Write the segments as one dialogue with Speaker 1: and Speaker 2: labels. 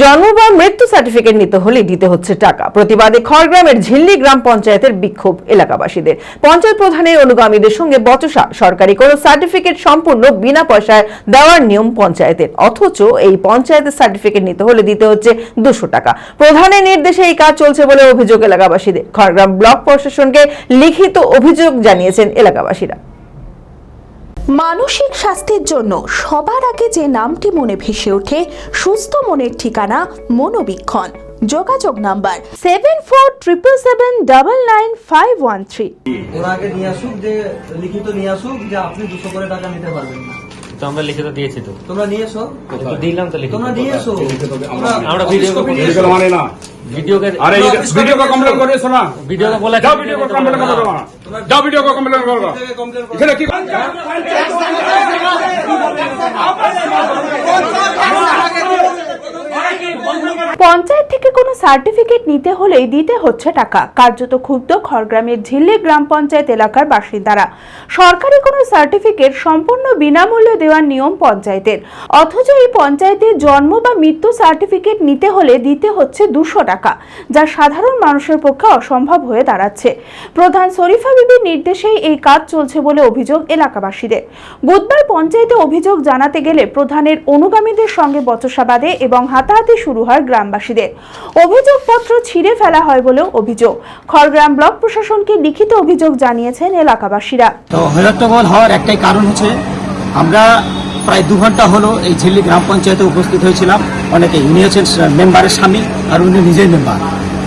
Speaker 1: জন্ম বা মৃত্যু সার্টিফিকেট নিতে হলে দিতে হচ্ছে টাকা। প্রতিবাদে খড়গ্রামের ঝিল্লি গ্রাম পঞ্চায়েতের বিক্ষোভ এলাকাবাসীদের। পঞ্চায়েত প্রধানের অনুগামীদের সঙ্গে বচসা, সরকারি কোনো সার্টিফিকেট সম্পূর্ণ বিনা পয়সায় দেওয়ার নিয়ম পঞ্চায়েতের। অথচ এই পঞ্চায়েতের সার্টিফিকেট নিতে হলে দিতে হচ্ছে দুশো টাকা। প্রধানের নির্দেশে এই কাজ চলছে বলে অভিযোগ এলাকাবাসীদের। খড়গ্রাম ব্লক প্রশাসনকে লিখিত অভিযোগ জানিয়েছেন এলাকাবাসীরা।
Speaker 2: মানসিক স্বাস্থ্যের জন্য সবার আগে যে নামটি মনে ভেসে ওঠে সুস্থ মনের ঠিকানা মনোবীক্ষণ। যোগাযোগ number seven four triple seven double nine five one three
Speaker 3: ওরা আগে নিয়ে আসুক যে লিখিত নিয়ে আসুক যে আপনি দুশো করে টাকা নিতে পারবেন না।
Speaker 4: তো আমরা লিখিত দিয়েছি তো।
Speaker 3: তোমরা নিয়ে এসো।
Speaker 4: দিলাম তো লিখিত।
Speaker 3: তোমরা নিয়ে এসো।
Speaker 4: আমরা ভিডিও।
Speaker 5: মানে ना
Speaker 4: वीडियो के
Speaker 5: अरे
Speaker 3: तो
Speaker 5: ये
Speaker 3: ऑफिस
Speaker 5: वीडियो
Speaker 3: को
Speaker 5: को कंप्लेंट करे सुना
Speaker 4: वीडियो का बोला
Speaker 5: जाओ वीडियो को कंप्लेंट करो वहाँ जाओ वीडियो को कंप्लेंट करो
Speaker 3: থেকে complain
Speaker 2: কোনো সার্টিফিকেট নিতে হলেই দিতে হচ্ছে টাকা। কার্যত ক্ষুব্ধ খড়গ্রামের ঝিল্লি গ্রাম পঞ্চায়েত এলাকার বাসিন্দারা। সরকারি কোনো সার্টিফিকেট সম্পূর্ণ বিনামূল্যে দেওয়ার নিয়ম পঞ্চায়েতের। অথচ এই পঞ্চায়েতে জন্ম বা মৃত্যু সার্টিফিকেট নিতে হলে দিতে হচ্ছে দুশো টাকা, যা সাধারণ মানুষের পক্ষে অসম্ভব হয়ে দাঁড়াচ্ছে। প্রধান শরীফা বিবির নির্দেশেই এই কাজ চলছে বলে অভিযোগ এলাকাবাসীদের। বুধবার পঞ্চায়েতে অভিযোগ জানাতে গেলে প্রধানের অনুগামীদের সঙ্গে বচসা বাঁধে এবং হাতাহাতি শুরু হয় গ্রামবাসীদের। অভিযোগপত্র ছিঁড়ে ফেলা হয় বলেও অভিযোগ। খড়গ্রাম ব্লক প্রশাসনকে লিখিত অভিযোগ জানিয়েছেন এলাকাবাসীরা।
Speaker 6: তো হৈরট্টগোল হওয়ার একটাই কারণ হচ্ছে আমরা প্রায় দু ঘণ্টা হলো এই ঝিল্লি গ্রাম পঞ্চায়েতে উপস্থিত হয়েছিলাম। অনেকে উনি হচ্ছেন মেম্বারের স্বামী আর উনি নিজেই মেম্বার।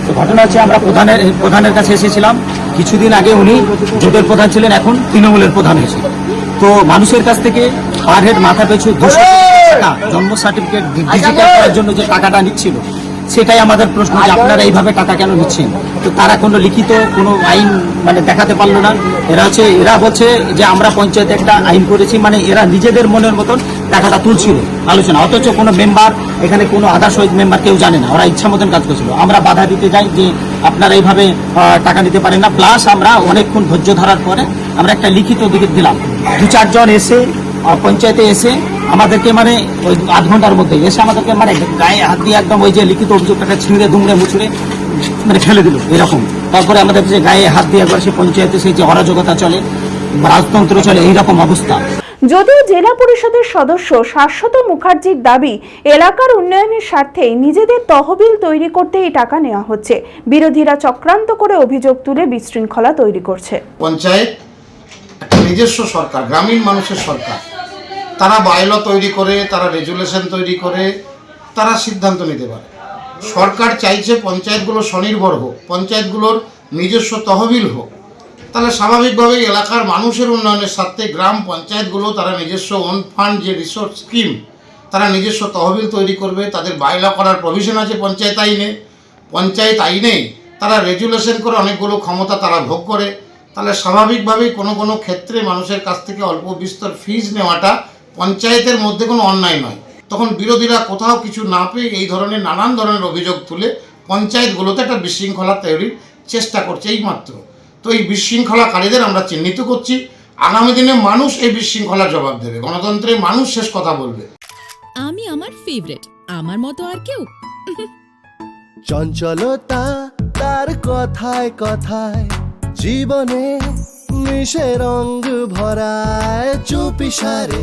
Speaker 6: তো ঘটনা হচ্ছে আমরা প্রধানের প্রধানের কাছে এসেছিলাম। কিছুদিন আগে উনি জোটের প্রধান ছিলেন এখন তৃণমূলের প্রধান হয়েছে। তো মানুষের কাছ থেকে পার হেড মাথা পিছু দুশো টাকা জন্ম সার্টিফিকেট ডিজিটাল করার জন্য যে টাকাটা নিচ্ছিল সেটাই আমাদের প্রশ্ন যে আপনারা এইভাবে টাকা কেন নিচ্ছেন তো তারা কোনো লিখিত কোনো আইন মানে দেখাতে পারল না। এরা হচ্ছে, এরা বলছে যে আমরা পঞ্চায়েতে একটা আইন করেছি মানে এরা নিজেদের মনের মতন টাকাটা তুলছিল আলোচনা। অথচ কোনো মেম্বার, এখানে কোনো আদার্স মেম্বার কেউ জানে না। ওরা ইচ্ছা মতন কাজ করছিল। আমরা বাধা দিতে যাই যে আপনারা এইভাবে টাকা নিতে পারেন না। প্লাস আমরা অনেকক্ষণ ধৈর্য ধরার পরে আমরা একটা লিখিত দিকে দিলাম। দু চারজন এসে পঞ্চায়েতে এসে আমাদেরকে মানে ওই আধ ঘণ্টার মধ্যে এসে আমাদেরকে মানে গায়ে হাত দিয়ে একদম ওই যে লিখিত অভিযোগটাকে ছিঁড়ে দুমড়ে মুচড়ে মানে ফেলে দিল এরকম। তারপরে আমাদের যে গায়ে হাত দিয়ে একবার সে পঞ্চায়েতে সেই যে অরাজকতা চলে রাজতন্ত্র চলে এইরকম অবস্থা।
Speaker 2: যদিও জেলা পরিষদের সদস্য শাশ্বত মুখার্জির দাবি এলাকার উন্নয়নের স্বার্থে নিজেদের তহবিল তৈরি করতে এই টাকা নেওয়া হচ্ছে। বিরোধীরা চক্রান্ত করে অভিযোগ তুলে বিশৃঙ্খলা তৈরি করছে।
Speaker 7: পঞ্চায়েত নিজস্ব সরকার গ্রামীণ মানুষের সরকার। তারা বাইল তৈরি করে, তারা রেজুলেশন তৈরি করে, তারা সিদ্ধান্ত নিতে পারে। সরকার চাইছে পঞ্চায়েতগুলো স্বনির্ভর হোক, পঞ্চায়েতগুলোর নিজস্ব তহবিল হোক। তাহলে স্বাভাবিকভাবেই এলাকার মানুষের উন্নয়নের স্বার্থে গ্রাম পঞ্চায়েতগুলো তারা নিজস্ব ওন ফান্ড যে রিসোর্স স্কিম তারা নিজস্ব তহবিল তৈরি করবে। তাদের বাইলা করার প্রভিশন আছে পঞ্চায়েত আইনে। পঞ্চায়েত আইনে তারা রেজুলেশন করে অনেকগুলো ক্ষমতা তারা ভোগ করে। তাহলে স্বাভাবিকভাবেই কোনো কোনো ক্ষেত্রে মানুষের কাছ থেকে অল্প বিস্তর ফিজ নেওয়াটা পঞ্চায়েতের মধ্যে কোনো অন্যায় নয়। তখন বিরোধীরা কোথাও কিছু না পেয়ে এই ধরনের নানান ধরনের অভিযোগ তুলে পঞ্চায়েতগুলোতে একটা বিশৃঙ্খলা তৈরির চেষ্টা করছে এই মাত্র তো এই বিশৃঙ্খলাকারীদের আমরা চিহ্নিত করছি। আগামী দিনে মানুষ এই বিশৃঙ্খলার জবাব দেবে। গণতন্ত্রে মানুষ শেষ কথা বলবে।
Speaker 8: আমি আমার ফেভারিট আমার মতো আর কেউ।
Speaker 9: চঞ্চলতা তার কথায় কথায় জীবনে মিশে রঙ ভরায় চুপি সারে।